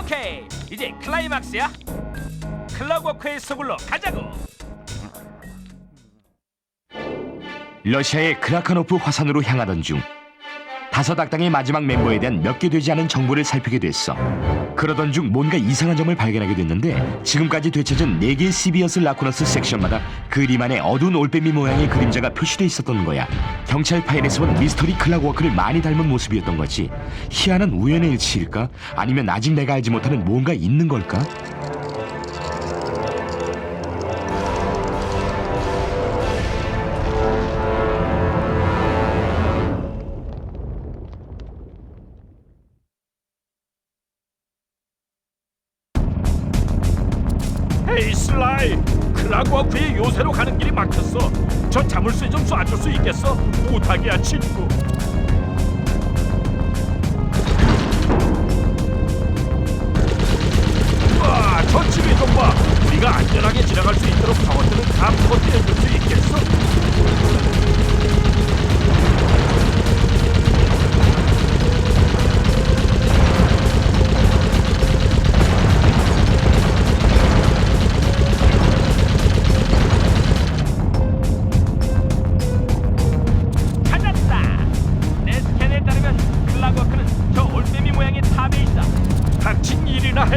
오케이 이제 클라이막스야. 클럽워크의 소굴로 가자고. 러시아의 크라카노프 화산으로 향하던 중 다섯 악당의 마지막 멤버에 대한 몇 개 되지 않은 정보를 살피게 됐어. 그러던 중 뭔가 이상한 점을 발견하게 됐는데 지금까지 되찾은 네개의 시비어스 라쿠너스 섹션마다 그림 안에 어두운 올빼미 모양의 그림자가 표시돼 있었던 거야. 경찰 파일에서 본 미스터리 클락워크를 많이 닮은 모습이었던 거지. 희한한 우연의 일치일까? 아니면 아직 내가 알지 못하는 뭔가 있는 걸까? 자기야 친구.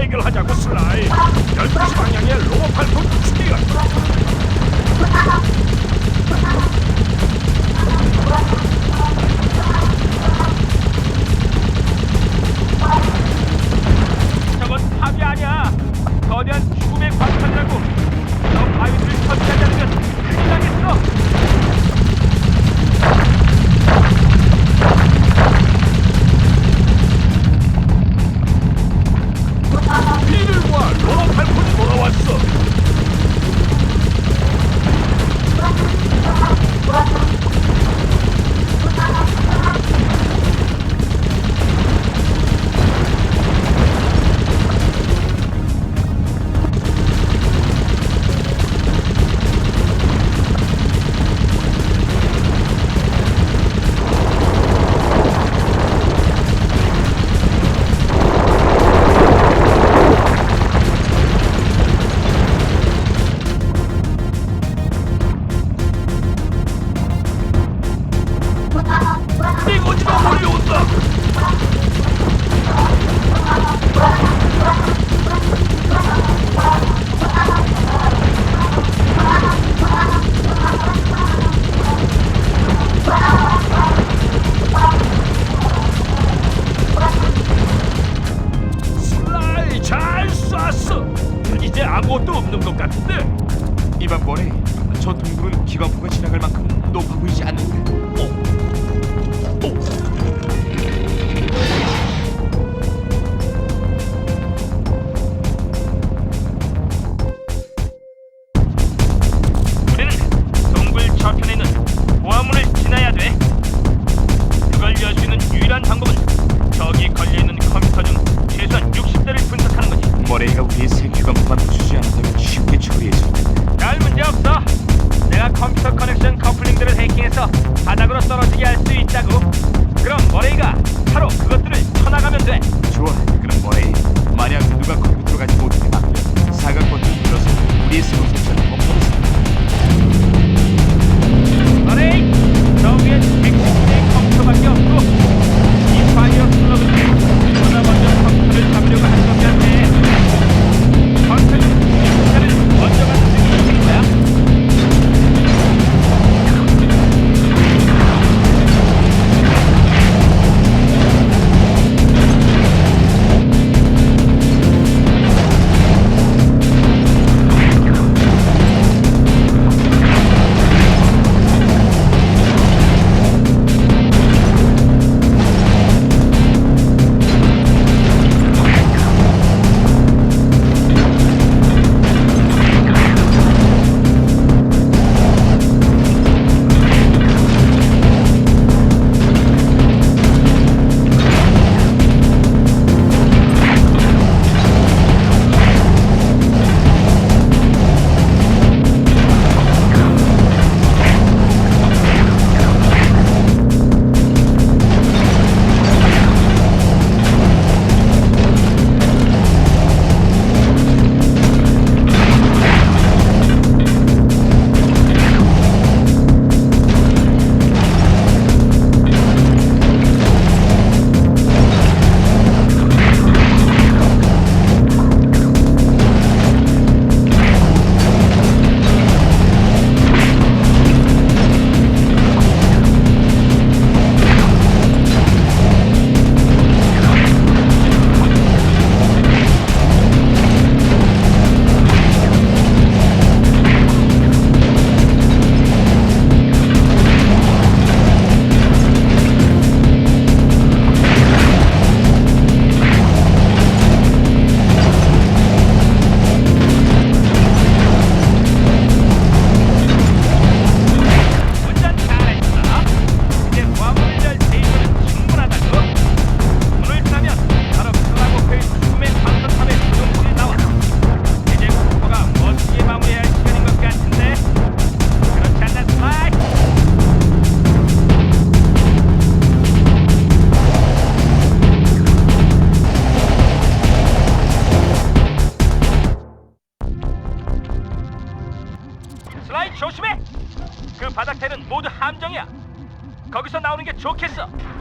대결하자고 슬라이. 12시 방향의 로봇 발톱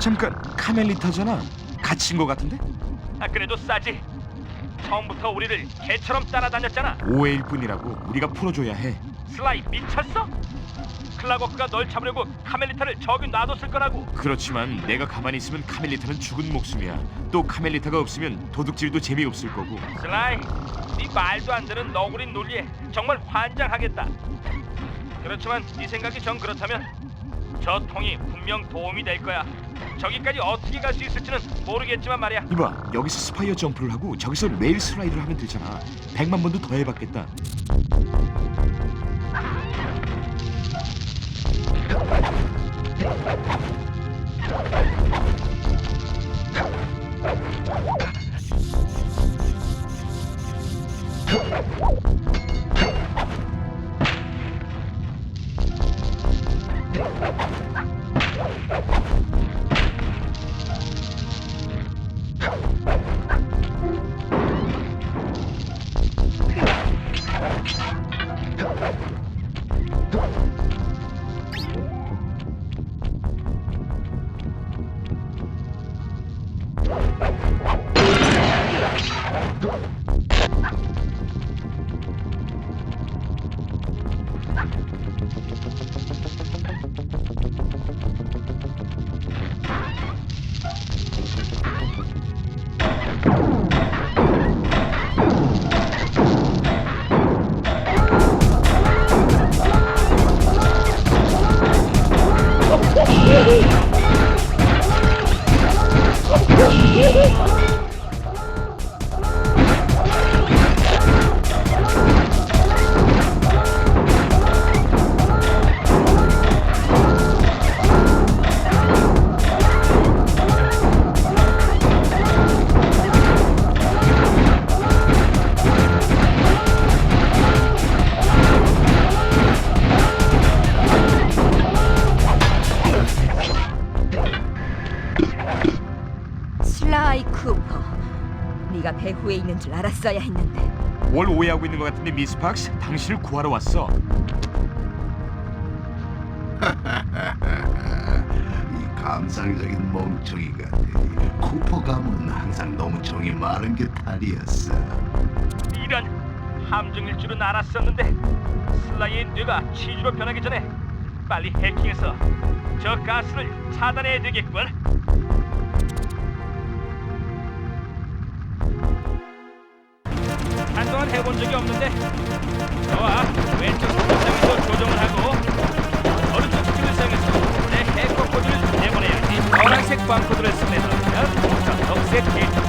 잠깐 카멜리타잖아. 갇힌 거 같은데? 아 그래도 싸지. 처음부터 우리를 개처럼 따라다녔잖아. 오해일 뿐이라고 우리가 풀어줘야 해. 슬라이 미쳤어? 클라고크가 널 잡으려고 카멜리타를 저기 놔뒀을 거라고. 그렇지만 내가 가만히 있으면 카멜리타는 죽은 목숨이야. 또 카멜리타가 없으면 도둑질도 재미없을 거고. 슬라이, 네 말도 안 되는 너구리 논리에 정말 환장하겠다. 그렇지만 네 생각이 정 그렇다면 저 통이 분명 도움이 될 거야. 저기까지 어떻게 갈 수 있을지는 모르겠지만 말이야. 이봐 여기서 스파이어 점프를 하고 저기서 레일 슬라이드를 하면 되잖아. 백만 번도 더 해봤겠다. 알았어야 했는데. 뭘 오해하고 있는 것 같은데 미스 박스 당신을 구하러 왔어. 이 감상적인 멍청이 같아. 쿠퍼 가문은 항상 너무 정이 많은 게 탈이었어. 이런 함정일 줄은 알았었는데 슬라이의 뇌가 치주로 변하기 전에 빨리 해킹해서 저 가스를 차단해야 되겠군. 동안 해본 적이 없는데. 좋아. 왼쪽 스포장에서 조정을 하고 오른쪽 스틱을 사용해서 내 해커 코드를 내보내야지 노란색 광코드를 쓰면서 우선 녹색 데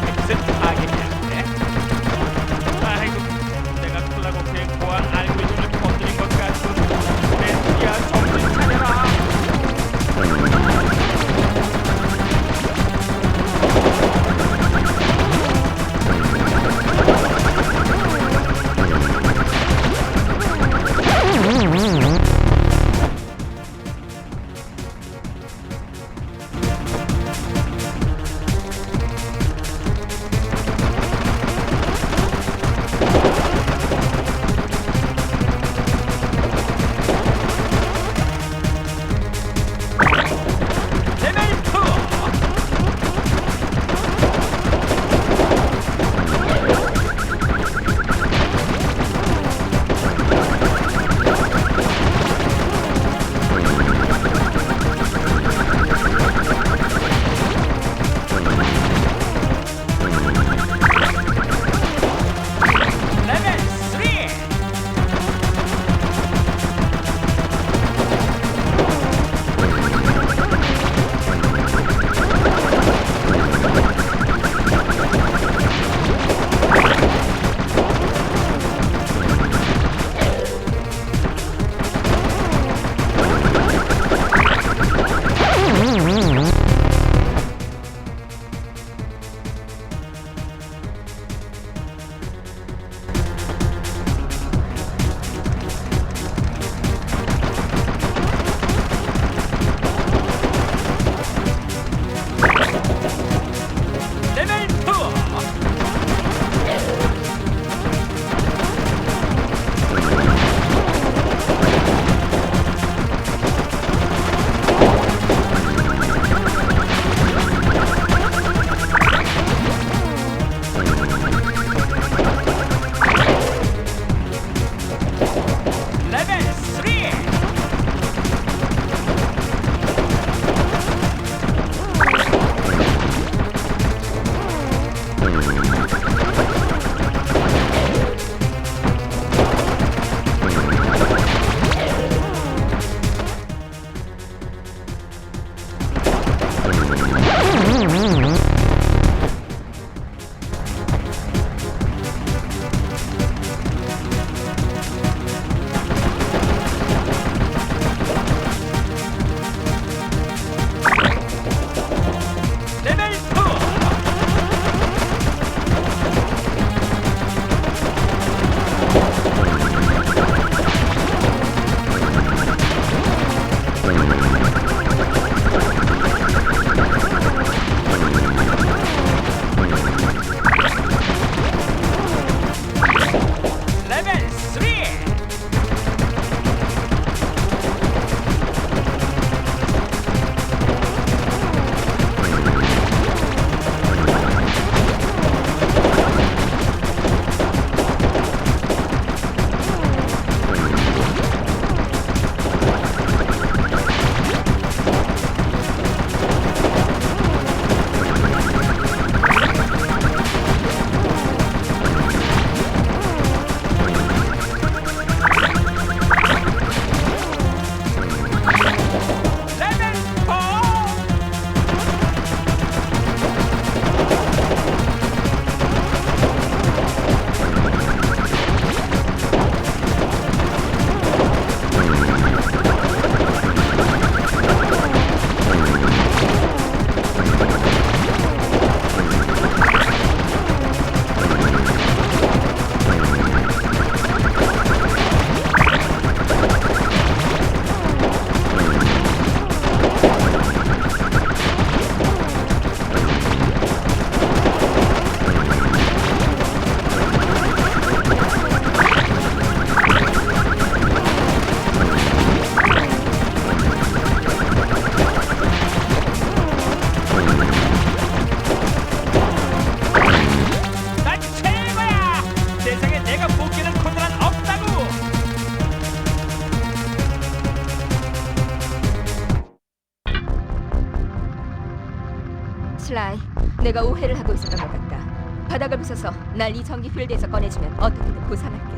바닥을 부숴서 날 이 전기 필드에서 꺼내주면 어떻게든 보상할게.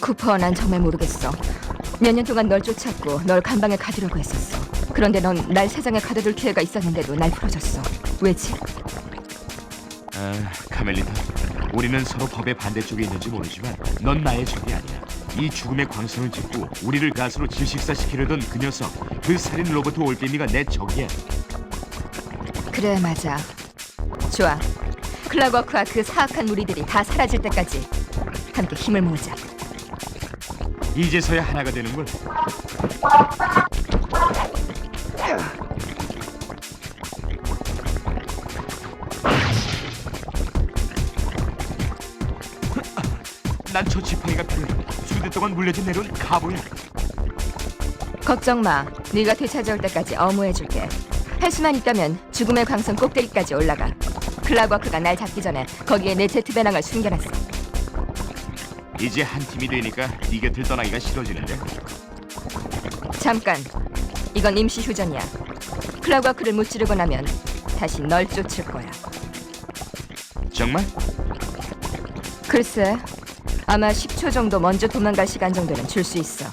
쿠퍼, 난 정말 모르겠어. 몇 년 동안 널 쫓았고 널 감방에 가두려고 했었어. 그런데 넌 날 세상에 가둬둘 기회가 있었는데도 날 풀어줬어. 왜지? 아, 카멜리타. 우리는 서로 법의 반대쪽에 있는지 모르지만 넌 나의 적이 아니야. 이 죽음의 광선을 짓고 우리를 가스로 질식사시키려던 그 녀석, 그 살인 로버트 올빼미가 내 적이야. 그래, 맞아. 좋아. 클라버크와 그 사악한 무리들이 다 사라질 때까지 함께 힘을 모으자. 이제서야 하나가 되는걸. 난저 지팡이가 필요해. 수대 동안 물려진 내려온 가보야. 걱정 마. 네가 되찾아올 때까지 어무해줄게. 할 수만 있다면 죽음의 광선 꼭대기까지 올라가. 클라버크가 날 잡기 전에 거기에 내 제트 배낭을 숨겨놨어. 이제 한 팀이 되니까 네 곁을 떠나기가 싫어지는데. 잠깐. 이건 임시 휴전이야. 클라버크를 무찌르고 나면 다시 널 쫓을 거야. 정말? 글쎄, 아마 10초 정도 먼저 도망갈 시간 정도는 줄 수 있어.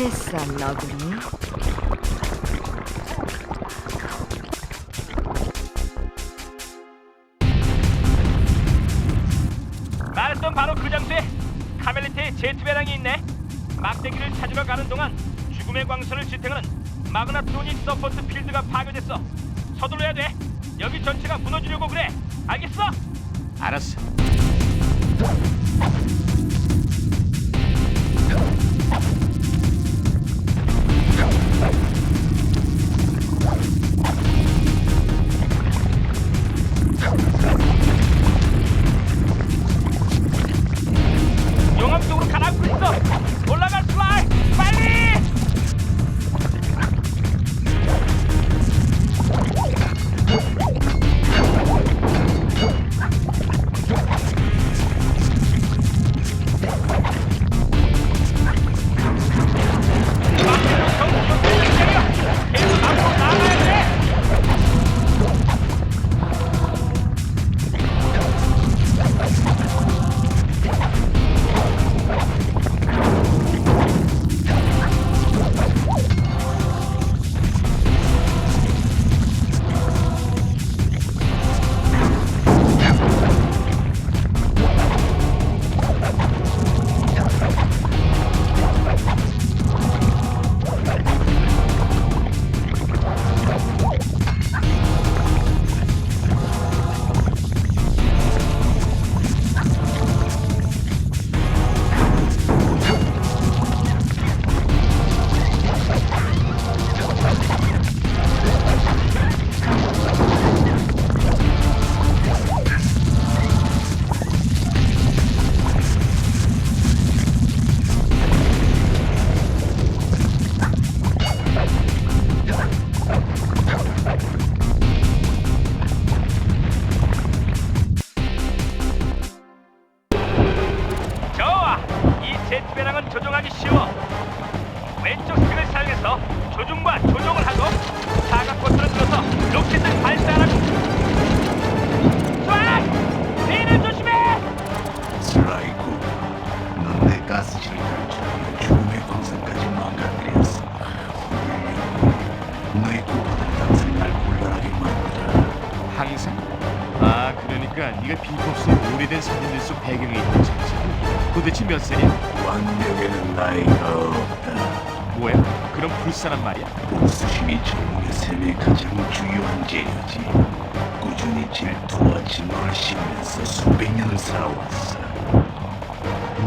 잘했어, 너 비법스 오래된 사진들 속 배경에 있는 장치는 도대체 몇 살이야? 완벽에는 나이가 없다. 뭐야? 그럼 불쌍한 말이야. 복수심이 전문의 셈의 가장 중요한 재료지. 꾸준히 질투와 진노를 씹으면서 수백 년을 살아왔어.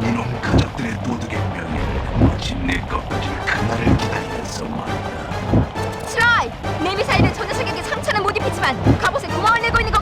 이놈 가족들의 도덕의 명예를 마침내 꺾어질 그날을 기다리면서 말이다. 트라이! 내 미사일은 저 녀석에게 상처는 못 입히지만 갑옷에 구멍을 내고 있는 것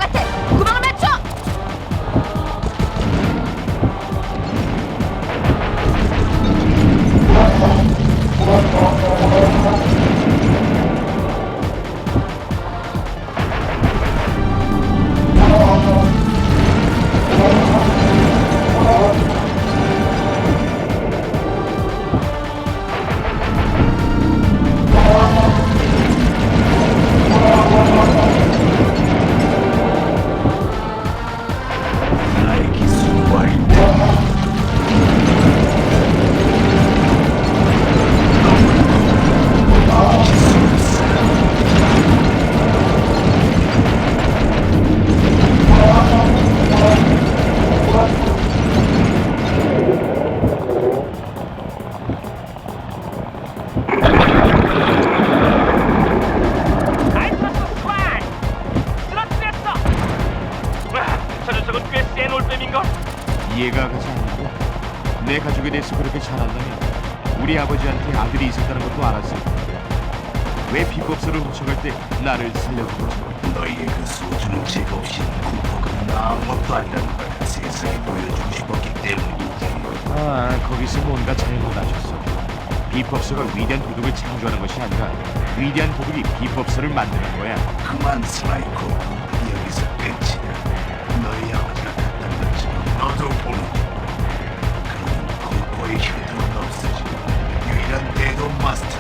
아 거기서 뭔가 잘못하셨어. 비법서가 위대한 도둑을 창조하는 것이 아니라 위대한 도둑이 비법서를 만드는 거야. 그만 스라이코. 여기서 끝이야 너희 아버지가 갔던 것처럼 너도 보는 그러면 쿠퍼의 흉터는 없어지고 유일한 대도 마스터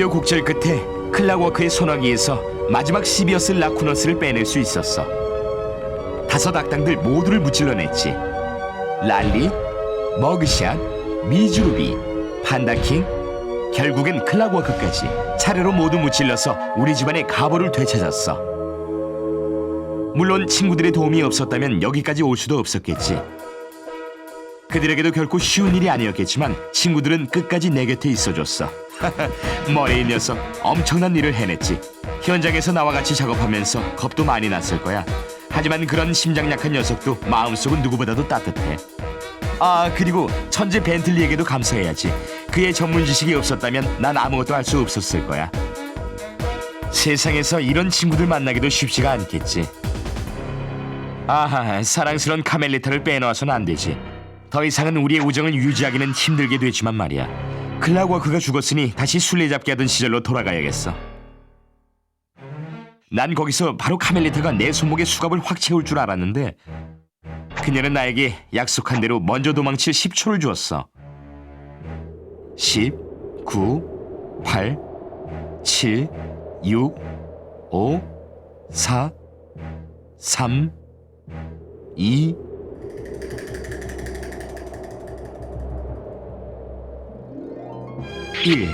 우여곡절 끝에 클라워크의 소나기에서 마지막 시비어스 라쿠너스를 빼낼 수 있었어. 다섯 악당들 모두를 무찔러냈지. 랄리, 머그샷, 미주루비, 판다킹, 결국엔 클라워크까지 차례로 모두 무찔러서 우리 집안의 가보를 되찾았어. 물론 친구들의 도움이 없었다면 여기까지 올 수도 없었겠지. 그들에게도 결코 쉬운 일이 아니었겠지만 친구들은 끝까지 내 곁에 있어줬어. 머리인 녀석 엄청난 일을 해냈지. 현장에서 나와 같이 작업하면서 겁도 많이 났을 거야. 하지만 그런 심장 약한 녀석도 마음속은 누구보다도 따뜻해. 아 그리고 천재 벤틀리에게도 감사해야지. 그의 전문 지식이 없었다면 난 아무것도 할 수 없었을 거야. 세상에서 이런 친구들 만나기도 쉽지가 않겠지. 아하, 사랑스런 카멜리타를 빼놓아서는 안 되지. 더 이상은 우리의 우정을 유지하기는 힘들게 됐지만 말이야. 클라우와 그가 죽었으니 다시 술래잡기 하던 시절로 돌아가야겠어. 난 거기서 바로 카멜리타가 내 손목에 수갑을 확 채울 줄 알았는데 그녀는 나에게 약속한 대로 먼저 도망칠 10초를 주었어. 10, 9, 8, 7, 6, 5, 4, 3, 2, 1.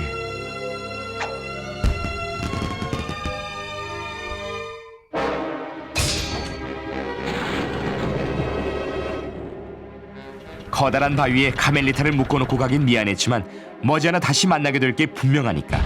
커다란 바위에 카멜리타를 묶어놓고 가긴 미안했지만 머지않아 다시 만나게 될 게 분명하니까